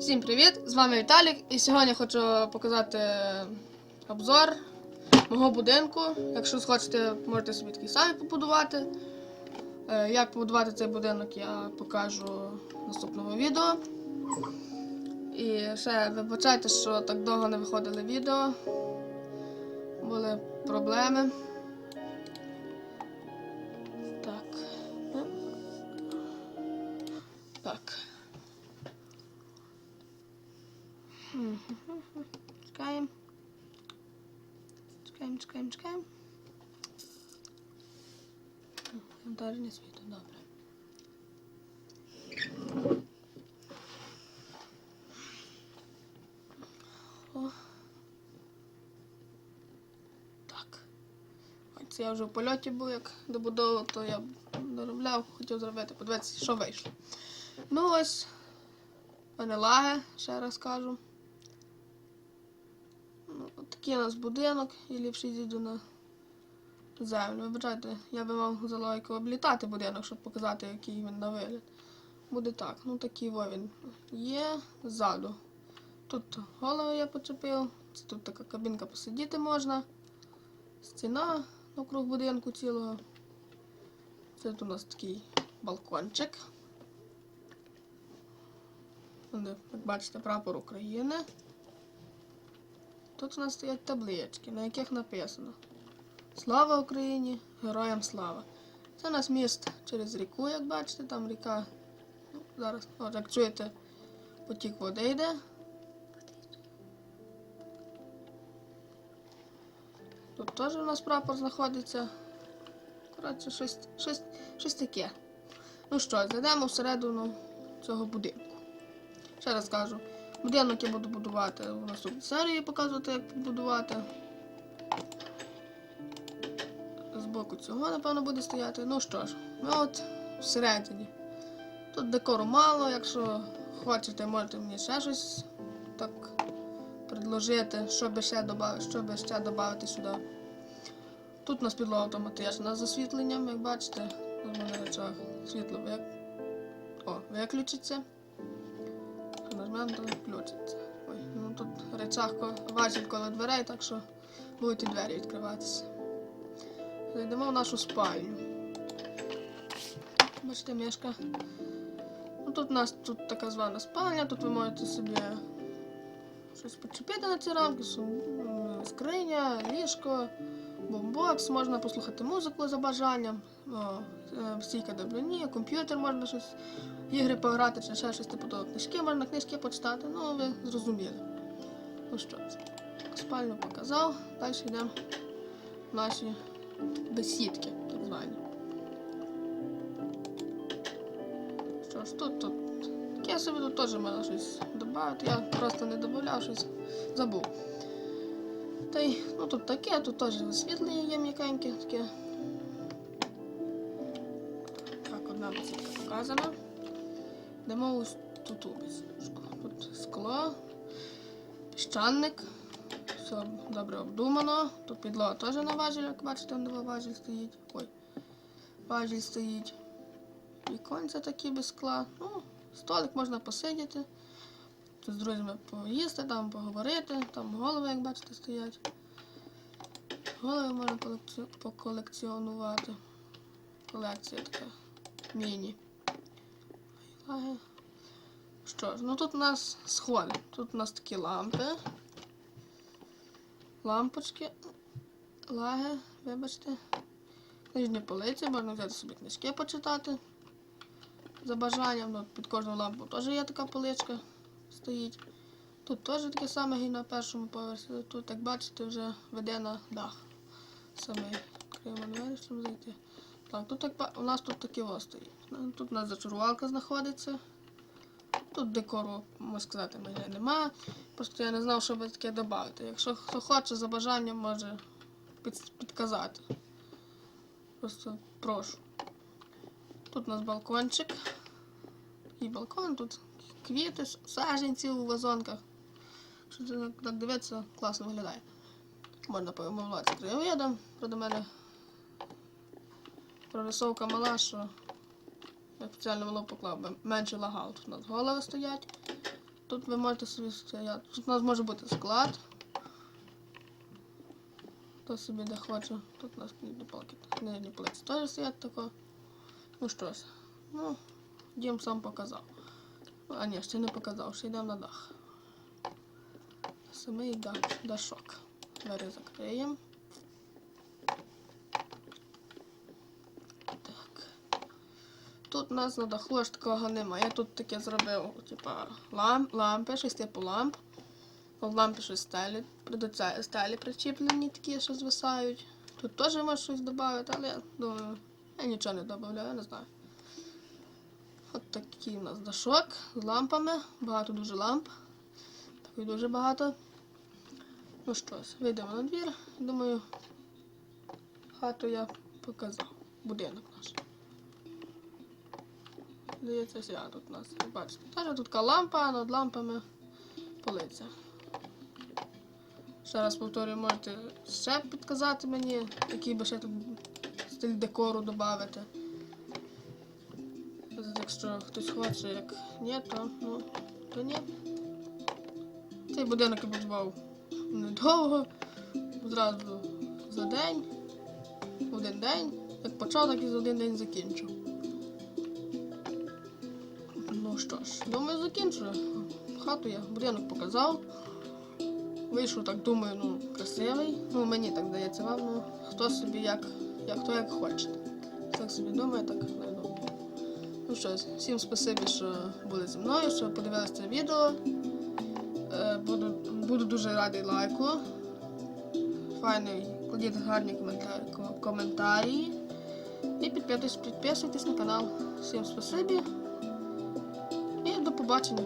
Всім привіт! З вами Віталік і сьогодні хочу показати обзор мого будинку. Якщо схочете, можете собі такий самі побудувати. Е, Як побудувати цей будинок, я покажу в наступному відео. І ще вибачайте, що так довго не виходили відео. Були проблеми. Так. Так. Чекаємо. Чекаємо, чекаємо, чекаємо. Вантаження світу, добре. Так. Ось я вже в польоті був, як добудовував, то я доробляв, хотів зробити. Подивитися, що вийшло. Ну ось. мене лаги, ще раз кажу. Такий у нас будинок, і ліпше зійду на землю. Вибачайте, я би мав за облітати будинок, щоб показати, який він на вигляд. Буде так. Ну такий во є ззаду. Тут голову я почепив, це тут така кабінка посидіти можна. Стіна навкруг будинку цілого. Це тут у нас такий балкончик. Як бачите, прапор України. Тут у нас стоять таблички, на яких написано Слава Україні! Героям слава! Це у нас міст через ріку, як бачите, там ріка. Ну, зараз, от, як чуєте, потік води йде. Тут теж у нас прапор знаходиться. Коротше, щось, щось, щось таке. Ну що, зайдемо всередину цього будинку. Ще раз кажу, будинок я буду будувати в наступній серії, показувати, як будувати. Збоку цього, напевно, буде стояти. Ну що ж, ми от всередині. Тут декору мало, якщо хочете, можете мені ще щось так предложити, що би ще додати, що ще додати сюди. Тут у нас підлога автоматична з засвітленням, як бачите, на мене речах світло вик... О, виключиться. Нажмемо, то включиться. Ой, ну тут речах важить коло дверей, так що будуть і двері відкриватися. Зайдемо в нашу спальню. Бачите, мішка. Ну, тут у нас тут така звана спальня, тут ви можете собі щось почепити на ці рамки, скриня, ліжко, бомбокс, можна послухати музику за бажанням, е, стійка до комп'ютер можна щось, ігри пограти чи ще щось типу того. Книжки можна книжки почитати, ну ви зрозуміли. Ну що, спальню показав, далі йдемо в наші бесідки, так звані. Що ж, тут, тут. Я собі тут теж мала щось додати, я просто не додавав щось, забув. Та ну тут таке, тут теж освітлення є м'якеньке таке. Так, одна бесідка показана. Йдемо ось тут. Тут скло, піщаник. Все добре обдумано. Тут підлога теж на важель, як бачите, де важель стоїть. Ой, важель стоїть. Віконця такі без скла. Ну, столик можна посидіти. З друзями поїсти, там поговорити, там голови, як бачите, стоять. Голови можна колекці- поколекціонувати. Колекція така. Міні. Що ж, ну тут у нас сходи. Тут у нас такі лампи. Лампочки. Лаги, вибачте. Нижні полиці, можна взяти собі книжки почитати. За бажанням, ну, під кожну лампу теж є така поличка стоїть. Тут теж таке саме і на першому поверсі. Тут, як бачите, вже веде на дах. Самий відкриємо двері, щоб зайти. Так, тут як у нас тут таке ось стоїть. Тут у нас зачарувалка знаходиться. Тут декору, можна сказати, мене немає. Просто я не знав, що би таке додати. Якщо хто хоче за бажанням, може під, підказати. Просто прошу. Тут у нас балкончик. І балкон, тут квіти, саженці у вазонках. Що це так- дивиться, класно виглядає. Можна помилуватися краєвидом, проти мене прорисовка мала, що я спеціально воно поклав, би менше лагало. Тут у нас голови стоять. Тут ви можете собі стояти. Тут у нас може бути склад. Хто собі де хоче. Тут у нас. Книжні полиці теж стоять тако. Ну що ж, ну, дім сам показав. А ні, ще не показав, ще йдемо на дах. Самий дах, дашок. Двері закриємо. Так. Тут у нас на даху аж такого немає. Я тут таке зробив, типа ламп, лампи, щось типу ламп. В лампі щось стелі, стелі причіплені такі, що звисають. Тут теж можна щось додати, але я думаю, я нічого не додаю, я не знаю. От такий у нас дашок з лампами. Багато дуже ламп. Такої дуже багато. Ну що ж, вийдемо на двір. Думаю, хату я показав. Будинок наш. Здається, ся тут у нас. Бачите, теж тут така лампа, а над лампами полиця. Ще раз повторюю, можете ще підказати мені, який би ще тут стиль декору додати. Якщо хтось хоче, як ні, то ну, то ні. Цей будинок я будував недовго, зразу за день, один день. Як почав, так і за один день закінчив. Ну що ж, думаю, закінчую. Хату я будинок показав. Вийшов, так думаю, ну, красивий. Ну, мені так здається, вам, ну, хто собі як, як хто як хоче. Так собі думає, так не. Ну що, всім спасибі, що були зі мною, що подивилися це відео. Е, Буду, буду дуже радий лайку. Файний, кладіть гарні коментарі. І підписуйтесь, підписуйтесь на канал. Всім спасибі. І до побачення.